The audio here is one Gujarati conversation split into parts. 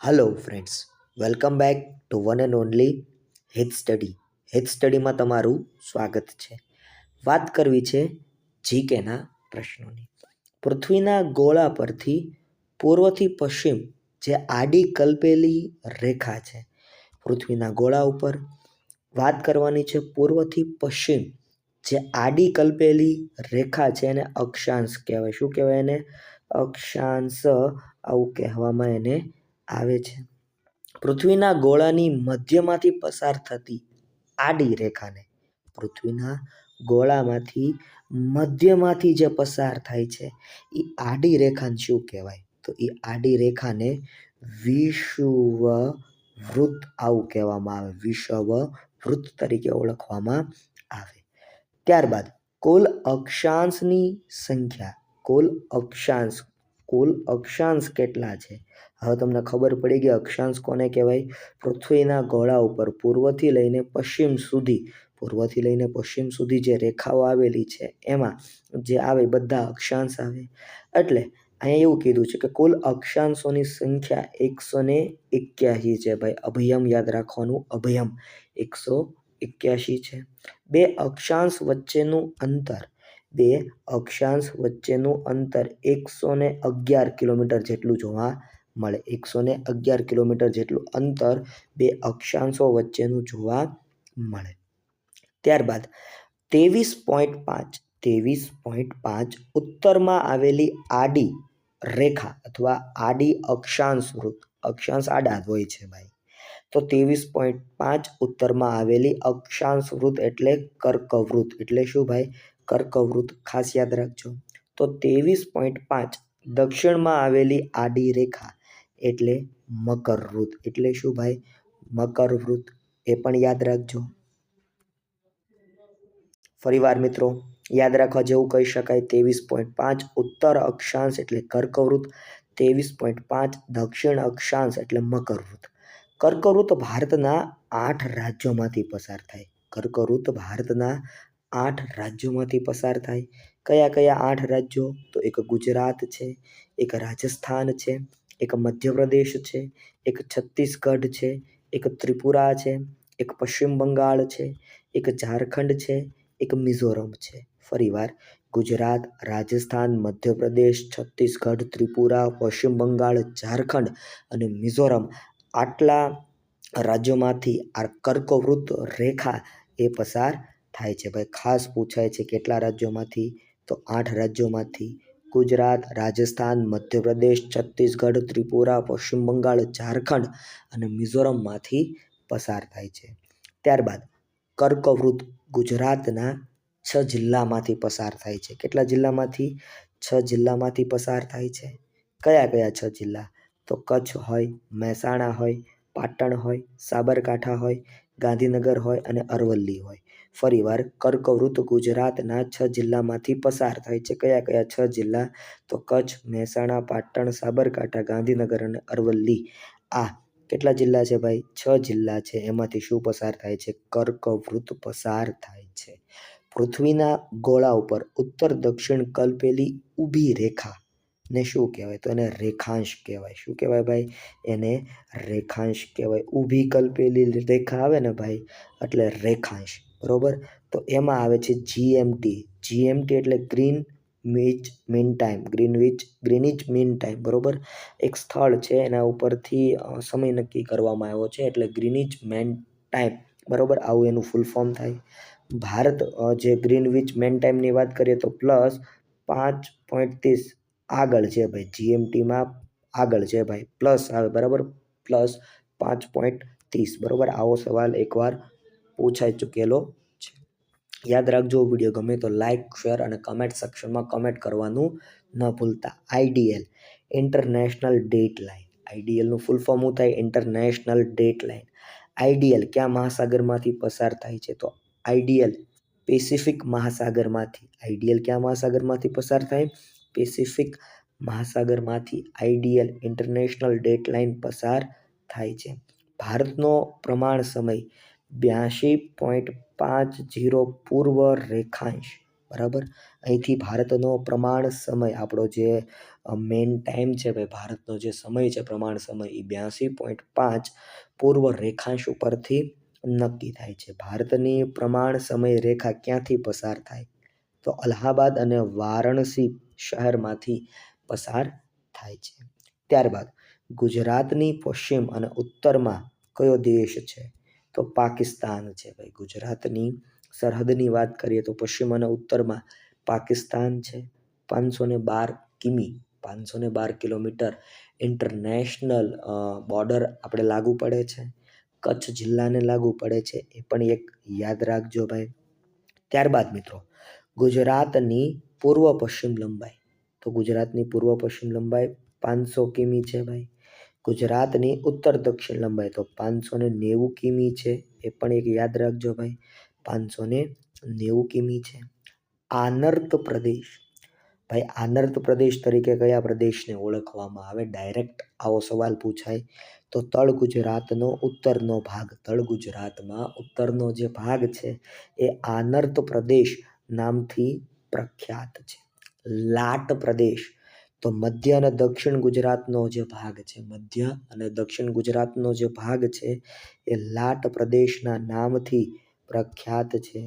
Hello friends welcome back to one and only hit study hit સ્ટડીમાં તમારું સ્વાગત છે. વાત કરવી છે જીકેના પ્રશ્નોની. પૃથ્વીના ગોળા પરથી પૂર્વથી પશ્ચિમ જે આડી કલ્પેલી રેખા છે, પૃથ્વીના ગોળા ઉપર વાત કરવાની છે પૂર્વથી પશ્ચિમ. જે આડી કલ્પેલી રેખા છે એને અક્ષાંશ કહેવાય. શું કહેવાય એને? અક્ષાંશ આવું કહેવામાં એને આવે છે. પૃથ્વીના ગોળાની મધ્યમાંથી પસાર થતી આડી રેખાને પૃથ્વીના ગોળામાંથી મધ્યમાંથી જે પસાર થાય છે એ આડી રેખાને શું કહેવાય? તો એ આડી રેખાને વિષુવ વૃત્ત આવું કહેવામાં આવે. વિષવ વૃત્ત તરીકે ઓળખવામાં આવે. ત્યારબાદ કુલ અક્ષાંશની સંખ્યા, કુલ અક્ષાંશ કુલ અક્ષાંશ કેટલા છે? હવે તમને ખબર પડી ગઈ અક્ષાંશ કોને કહેવાય? પૃથ્વીના ગોળા ઉપર, પૂર્વથી લઈને પશ્ચિમ સુધી, પૂર્વથી લઈને પશ્ચિમ સુધી જે રેખાઓ આવેલી છે, એમાં જે આવે બધા અક્ષાંશ આવે. એટલે અહીંયા એવું કીધું છે કે કુલ અક્ષાંશોની સંખ્યા એકસો ને એક્યાસી છે. ભાઈ, અભયમ યાદ રાખવાનું, અભયમ. એકસો એક્યાસી છે. બે અક્ષાંશ વચ્ચેનું અંતર, બે અક્ષાંશ વચ્ચેનું અંતર એકસો ને અગિયાર કિલોમીટર જેટલું જોવા મળે. એકસો ને અગિયાર કિલોમીટર જેટલું અંતર બે અક્ષાંશો વચ્ચેનું જોવા મળે. ત્યારબાદ, ત્રેવીસ પોઈન્ટ પાંચ, ત્રેવીસ પોઈન્ટ પાંચ ઉત્તરમાં આવેલી આડી રેખા અથવા આડી અક્ષાંશ વૃત્ત, અક્ષાંશ આડા હોય છે ભાઈ. તો ત્રેવીસ પોઈન્ટ પાંચ ઉત્તરમાં આવેલી અક્ષાંશ વૃત્ત એટલે કર્કવૃત્ત. એટલે શું ભાઈ? કર્કવૃત્ત. ખાસ યાદ રાખજો. તો ત્રેવીસ પોઈન્ટ પાંચ દક્ષિણમાં આવેલી આડી રેખા એટલે મકરવૃત એટલે શું ભાઈ? મકરવૃત એ પણ યાદ રાખજો. ફરીવાર મિત્રો, યાદ રાખવા જેવું કહી શકાય. ત્રેવીસ પોઈન્ટ પાંચ ઉત્તર અક્ષાંશ એટલે કર્કવૃત્ત. ત્રેવીસ પોઈન્ટ પાંચ દક્ષિણ અક્ષાંશ એટલે મકરવૃત્ત. કર્કવૃત્ત ભારતના આઠ રાજ્યોમાંથી પસાર થાય. કર્કવૃત્ત ભારતના આઠ રાજ્યોમાંથી પસાર થાય. કયા કયા આઠ રાજ્યો? તો એક ગુજરાત છે, એક રાજસ્થાન છે, એક મધ્યપ્રદેશ છે, એક છત્તીસગઢ છે, એક ત્રિપુરા છે, એક પશ્ચિમ બંગાળ છે, એક ઝારખંડ છે, એક મિઝોરમ છે. ફરીવાર, ગુજરાત, રાજસ્થાન, મધ્યપ્રદેશ, છત્તીસગઢ, ત્રિપુરા, પશ્ચિમ બંગાળ, ઝારખંડ અને મિઝોરમ આટલા રાજ્યોમાંથી આ કર્કવૃત્ત રેખા એ પસાર થાય છે. ભાઈ, ખાસ પૂછાય છે કેટલા રાજ્યોમાંથી? તો આઠ રાજ્યોમાંથી ગુજરાત, રાજસ્થાન, મધ્યપ્રદેશ, છત્તીસગઢ, ત્રિપુરા, પશ્ચિમ બંગાળ, ઝારખંડ અને મિઝોરમમાંથી પસાર થાય છે. ત્યારબાદ કર્કવૃત્ત ગુજરાતના છ જિલ્લામાંથી પસાર થાય છે. કેટલા જિલ્લામાંથી? છ જિલ્લામાંથી પસાર થાય છે. કયા કયા છ જિલ્લા? તો કચ્છ હોય, મહેસાણા હોય, પાટણ હોય, સાબરકાંઠા હોય, ગાંધીનગર હોય અને અરવલ્લી હોય. ફરીવાર કર્કવૃત્ત ગુજરાતના છ જિલ્લામાંથી પસાર થાય છે. કયા કયા છ જિલ્લા? તો કચ્છ, મહેસાણા, પાટણ, સાબરકાંઠા, ગાંધીનગર અને અરવલ્લી. આ કેટલા જિલ્લા છે ભાઈ? છ જિલ્લા છે. એમાંથી શું પસાર થાય છે? કર્કવૃત્ત પસાર થાય છે. પૃથ્વીના ગોળા ઉપર ઉત્તર દક્ષિણ કલ્પેલી ઊભી રેખા. ને શું કહેવાય? તો એને રેખાંશ કહેવાય. શું કહેવાય ભાઈ? એને રેખાંશ કહેવાય. ઊભી કલ્પેલી રેખા આવે ને ભાઈ? એટલે રેખાંશ. બરાબર? તો એમાં આવે છે જીએમટી જીએમટી એટલે Greenwich mean time Greenwich Greenwich mean time બરોબર? એક સ્થળ છે, એના ઉપરથી સમય નક્કી કરવામાં આવ્યો છે, એટલે ગ્રીનિચ મેન ટાઈમ બરાબર? આવું એનું ફૂલ ફોર્મ થાય. ભારત જે ગ્રીનવિચ મેન ટાઈમની વાત કરીએ તો પ્લસ પાંચ પોઈન્ટ ત્રીસ આગળ છે ભાઈ જીએમટીમાં આગળ છે ભાઈ પ્લસ આવે, બરાબર? પ્લસ પાંચ પોઈન્ટ ત્રીસ, બરાબર? આવો સવાલ એકવાર પૂછાઈ ચૂકેલો છે. યાદ રાખજો, વીડિયો ગમે તો લાઇક શેર અને કમેન્ટ સેક્શનમાં કમેન્ટ કરવાનું ન ભૂલતા. આઈડીએલ ઇન્ટરનેશનલ ડેટ લાઇન આઈડીએલનું ફૂલ ફોર્મ શું થાય? ઇન્ટરનેશનલ ડેટ લાઇન આઈડીએલ ક્યાં મહાસાગરમાંથી પસાર થાય છે? તો આઈડીએલ પેસિફિક મહાસાગરમાંથી. આઈડીએલ ક્યાં મહાસાગરમાંથી પસાર થાય? પેસિફિક મહાસાગરમાંથી આઈડિયલ ઇન્ટરનેશનલ ડેટલાઇન પસાર થાય છે. ભારતનો પ્રમાણ સમય બ્યાસી પોઈન્ટ પાંચ જીરો પૂર્વ રેખાંશ, બરાબર? અહીંથી ભારતનો પ્રમાણ સમય, આપણો જે મેઇન ટાઈમ છે ભાઈ, ભારતનો જે સમય છે, પ્રમાણ સમય એ બ્યાસી પોઈન્ટ પાંચ પૂર્વ રેખાંશ ઉપરથી નક્કી થાય છે. ભારતની પ્રમાણ સમય રેખા ક્યાંથી પસાર થાય? તો અલ્હાબાદ અને વારાણસી શહેરમાંથી પસાર થાય છે. ત્યારબાદ ગુજરાતની પશ્ચિમ અને ઉત્તરમાં કયો દેશ છે? તો પાકિસ્તાન છે ભાઈ. ગુજરાતની સરહદની વાત કરીએ તો પશ્ચિમ અને ઉત્તરમાં પાકિસ્તાન છે. પાંચસો ને બાર કિમી પાંચસો ને બાર કિલોમીટર ઇન્ટરનેશનલ બોર્ડર આપણે લાગુ પડે છે. કચ્છ જિલ્લાને લાગુ પડે છે. એ પણ એક યાદ રાખજો ભાઈ. ત્યારબાદ મિત્રો, ગુજરાતની પૂર્વ પશ્ચિમ લંબાઈ. તો ગુજરાતની પૂર્વ પશ્ચિમ લંબાઈ પાંચસો કિમી છે ભાઈ. ગુજરાતની ઉત્તર દક્ષિણ લંબાઈ તો પાંચસો ને નેવું કિમી છે. એ પણ એક યાદ રાખજો ભાઈ, પાંચસો ને નેવું કિમી છે. આનર્ત પ્રદેશ. ભાઈ, આનર્ત પ્રદેશ તરીકે કયા પ્રદેશને ઓળખવામાં આવે? ડાયરેક્ટ આવો સવાલ પૂછાય. તો તળ ગુજરાતનો ઉત્તરનો ભાગ, તળ ગુજરાતમાં ઉત્તરનો જે ભાગ છે, એ આનર્ત પ્રદેશ નામથી પ્રખ્યાત છે. લાટ પ્રદેશ તો મધ્ય અને દક્ષિણ ગુજરાતનો જે ભાગ છે, મધ્ય અને દક્ષિણ ગુજરાતનો જે ભાગ છે, એ લાટ પ્રદેશના નામથી પ્રખ્યાત છે.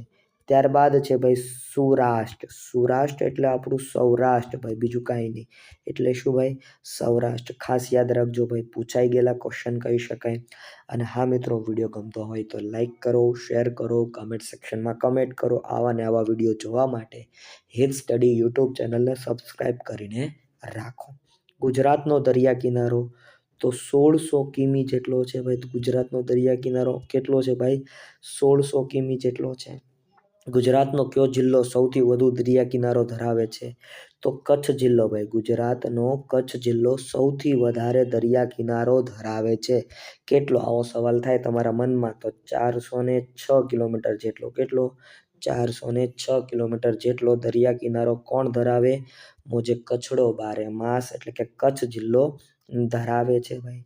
ત્યારબાદ છે ભાઈ સૌરાષ્ટ્ર. સૌરાષ્ટ્ર એટલે આપણું સૌરાષ્ટ્ર ભાઈ, બીજું કાંઈ નહીં. એટલે શું ભાઈ? સૌરાષ્ટ્ર. ખાસ યાદ રાખજો ભાઈ, પૂછાઈ ગયેલા ક્વેશ્ચન કહી શકાય. અને હા મિત્રો વીડિયો ગમતો હોય તો લાઈક કરો શેર કરો કમેન્ટ સેક્શનમાં કમેન્ટ કરો આવા ને આવા વીડિયો જોવા માટે. હિલ સ્ટડી યુટ્યુબ ચેનલને સબસ્ક્રાઈબ કરીને રાખો. ગુજરાતનો દરિયા કિનારો તો સોળસો કિમી જેટલો છે ભાઈ. ગુજરાતનો દરિયા કિનારો કેટલો છે ભાઈ? સોળસો કિમી જેટલો છે. ગુજરાતનો કયો જિલ્લો સૌથી વધુ દરિયા કિનારો ધરાવે છે? તો કચ્છ જિલ્લો ભાઈ, ગુજરાતનો કચ્છ જિલ્લો સૌથી વધારે દરિયા કિનારો ધરાવે છે. કેટલો? આવો સવાલ થાય તમારા મનમાં. તો ચારસો ને છ કિલોમીટર જેટલો કેટલો? ચારસો ને છ કિલોમીટર જેટલો દરિયા કિનારો કોણ ધરાવે? મોજે કચ્છડો બારે માસ એટલે કે કચ્છ જિલ્લો ધરાવે છે ભાઈ.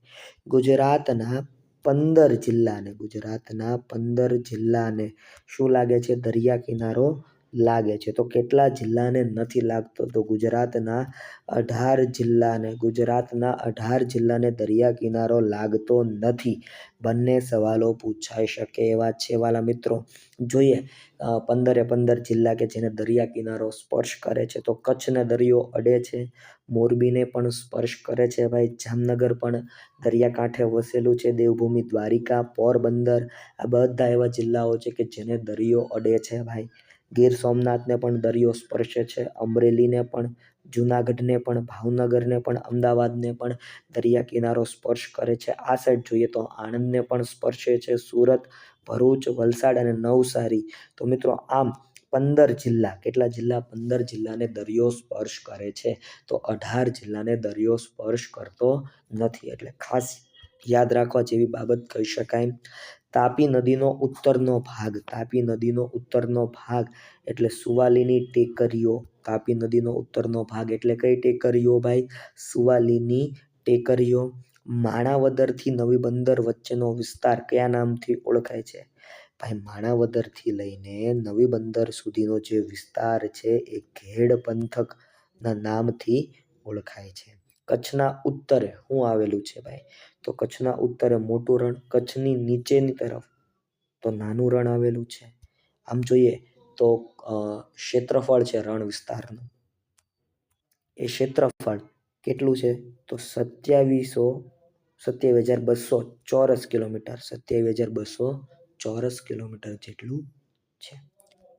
ગુજરાતના પંદર જિલ્લાને ગુજરાતના પંદર જિલ્લાને. શું લાગે છે? દરિયા કિનારો લાગે છે. તો કેટલા જિલ્લાને નથી લાગતો? તો ગુજરાતના અઢાર જિલ્લાને, ગુજરાતના અઢાર જિલ્લાને દરિયા કિનારો લાગતો નથી. બંને સવાલો પૂછાઈ શકે એવા છે વાલા મિત્રો. જોઈએ પંદરે પંદર જિલ્લા કે જેને દરિયા કિનારો સ્પર્શ કરે છે, તો કચ્છને દરિયો અડે છે. મોરબીને પણ સ્પર્શ કરે છે ભાઈ. જામનગર પણ દરિયાકાંઠે વસેલું છે. દેવભૂમિ દ્વારિકા, પોરબંદર, આ બધા એવા જિલ્લાઓ છે કે જેને દરિયો અડે છે ભાઈ. ગીર સોમનાથને પણ દરિયો સ્પર્શે છે. અમરેલીને પણ, જૂનાગઢને પણ, ભાવનગરને પણ, અમદાવાદને પણ દરિયા કિનારો સ્પર્શ કરે છે. આ સાઈડ જોઈએ તો આણંદને પણ સ્પર્શે છે. સુરત, ભરૂચ, વલસાડ અને નવસારી. તો મિત્રો આમ પંદર જિલ્લા, કેટલા જિલ્લા? પંદર જિલ્લાને દરિયો સ્પર્શ કરે છે. તો અઢાર જિલ્લાને દરિયો સ્પર્શ કરતો નથી. એટલે ખાસ યાદ રાખવા જેવી બાબત કહી શકાય. તાપી નદીનો ઉત્તરનો ભાગ, તાપી નદીનો ઉત્તરનો ભાગ એટલે સુવાલીની ટેકરીઓ. તાપી નદીનો ઉત્તરનો ભાગ એટલે કઈ ટેકરીઓ ભાઈ? સુવાલીની ટેકરીઓ. માણાવદરથી નવી બંદર વચ્ચેનો વિસ્તાર કયા નામથી ઓળખાય છે? ભાઈ, માણાવદરથી લઈને નવી બંદર સુધીનો જે વિસ્તાર છે એ ઘેડ પંથકના નામથી ઓળખાય છે. કચ્છના ઉત્તરે શું આવેલું છે ભાઈ. તો કચ્છના ઉત્તરે મોટું રણ કચ્છની નીચેની તરફ તો નાનું રણ આવેલું છે. આમ જોઈએ તો ક્ષેત્રફળ છે રણ વિસ્તારનું. એ ક્ષેત્રફળ કેટલું છે? તો સત્યાવીસો, સત્યાવીસ હજાર બસો ચોરસ કિલોમીટર, સત્યાવીસ હજાર બસો ચોરસ કિલોમીટર જેટલું છે.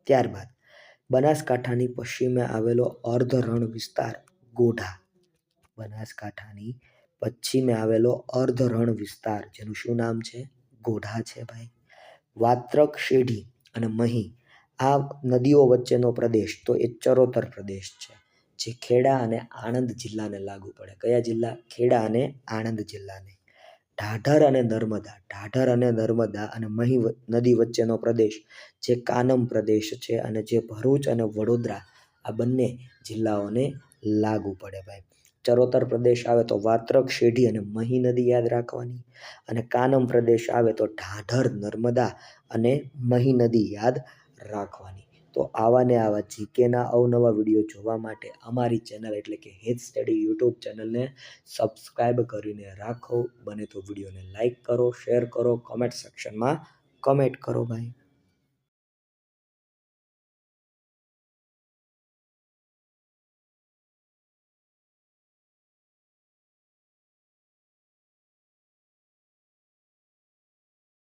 ત્યારબાદ બનાસકાંઠાની પશ્ચિમે આવેલો અર્ધ રણ વિસ્તાર ગોઢા. બનાસકાંઠાની પશ્ચિમે આવેલો અર્ધ રણ વિસ્તાર, જેનું શું નામ છે? ગોઢા છે ભાઈ. વાત્રક શેઢી અને મહી આ નદીઓ વચ્ચેનો પ્રદેશ તો એ ચરોતર પ્રદેશ છે, જે ખેડા અને આણંદ જિલ્લાને લાગુ પડે. કયા જિલ્લા? ખેડા અને આણંદ જિલ્લાને. ઢાઢર અને નર્મદા. ઢાઢર અને નર્મદા અને મહી નદી વચ્ચેનો પ્રદેશ, જે કાનમ પ્રદેશ છે અને જે ભરૂચ અને વડોદરા આ બંને જિલ્લાઓને લાગુ પડે ભાઈ. ચરોતર પ્રદેશ આવે તો વાત્રક, શેઢી અને મહી નદી યાદ રાખવાની. અને કાનમ પ્રદેશ આવે તો ઢાઢર, નર્મદા અને મહી નદી યાદ રાખવાની. તો આવા ને આવા જીકેના અવનવા વીડિયો જોવા માટે અમારી ચેનલ એટલે કે હેત સ્ટડી યુટ્યુબ ચેનલને સબસ્ક્રાઈબ કરીને રાખો. બને તો વિડીયોને લાઈક કરો, શેર કરો, કોમેન્ટ સેક્શનમાં કમેન્ટ કરો ભાઈ.